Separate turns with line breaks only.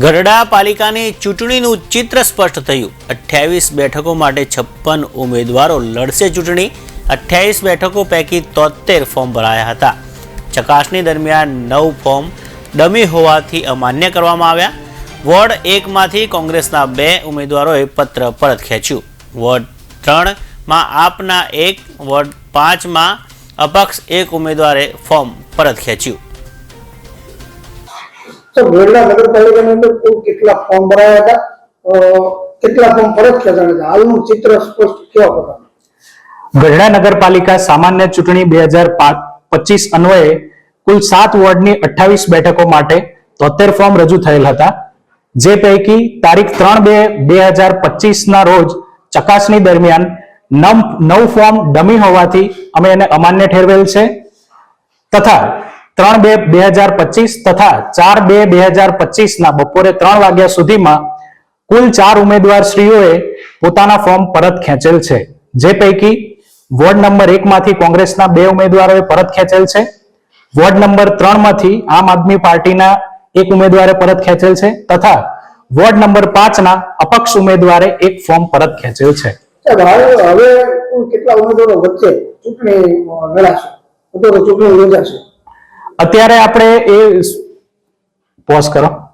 ગઢડા પાલિકાની ચૂંટણીનું ચિત્ર સ્પષ્ટ થયું. અઠ્યાવીસ બેઠકો માટે છપ્પન ઉમેદવારો લડશે ચૂંટણી. અઠ્યાવીસ બેઠકો પૈકી તોતેર ફોર્મ ભરાયા હતા. ચકાસણી દરમિયાન નવ ફોર્મ ડમી હોવાથી અમાન્ય કરવામાં આવ્યા. વોર્ડ એકમાંથી કોંગ્રેસના બે ઉમેદવારોએ પત્ર પરત ખેંચ્યું. વોર્ડ ત્રણમાં આપના એક, વોર્ડ પાંચમાં અપક્ષ એક ઉમેદવારે ફોર્મ પરત ખેંચ્યું.
તો ગોરડા નગરપાલિકાની અંદર કુલ કેટલા ફોર્મ ભરાયા હતા? કેટલા ફોર્મ પરત હતા? હાલનું ચિત્ર સ્પષ્ટ કેવા પ્રકારનું
ગઢડા નગરપાલિકા સામાન્ય ચૂંટણી બે હજાર પચીસ અન્વયે કુલ સાત વોર્ડની અઠ્ઠાવીસ બેઠકો માટે તોતેર ફોર્મ રજૂ થયેલ હતા. જે પૈકી તારીખ ત્રણ બે બે હજાર પચીસના રોજ ચકાસણી દરમિયાન નવ નવ ફોર્મ ડમી હોવાથી અમે એને અમાન્ય ઠેરવેલ છે. તથા ત્રણ બે બે હજાર પચીસ તથા ચાર બે બે હજાર પચીસના બપોરે ત્રણ વાગ્યા સુધીમાં કુલ ચાર ઉમેદવાર શ્રીઓએ પોતાના ફોર્મ પરત ખેંચેલ છે. જે પૈકી વોર્ડ નંબર એકમાંથી કોંગ્રેસના બે ઉમેદવારોએ પરત ખેંચેલ છે. વોર્ડ નંબર ત્રણમાંથી આમ આદમી પાર્ટીના એક ઉમેદવારે પરત ખેંચેલ છે તથા વોર્ડ નંબર પાંચના અપક્ષ ઉમેદવારે એક ફોર્મ પરત ખેંચેલ છે.
હવે કેટલા ઉમેદવારો વચ્ચે ચૂંટણી લડાશે? ચૂંટણી યોજાશે.
અત્યારે આપણે એ પોઝ કરો.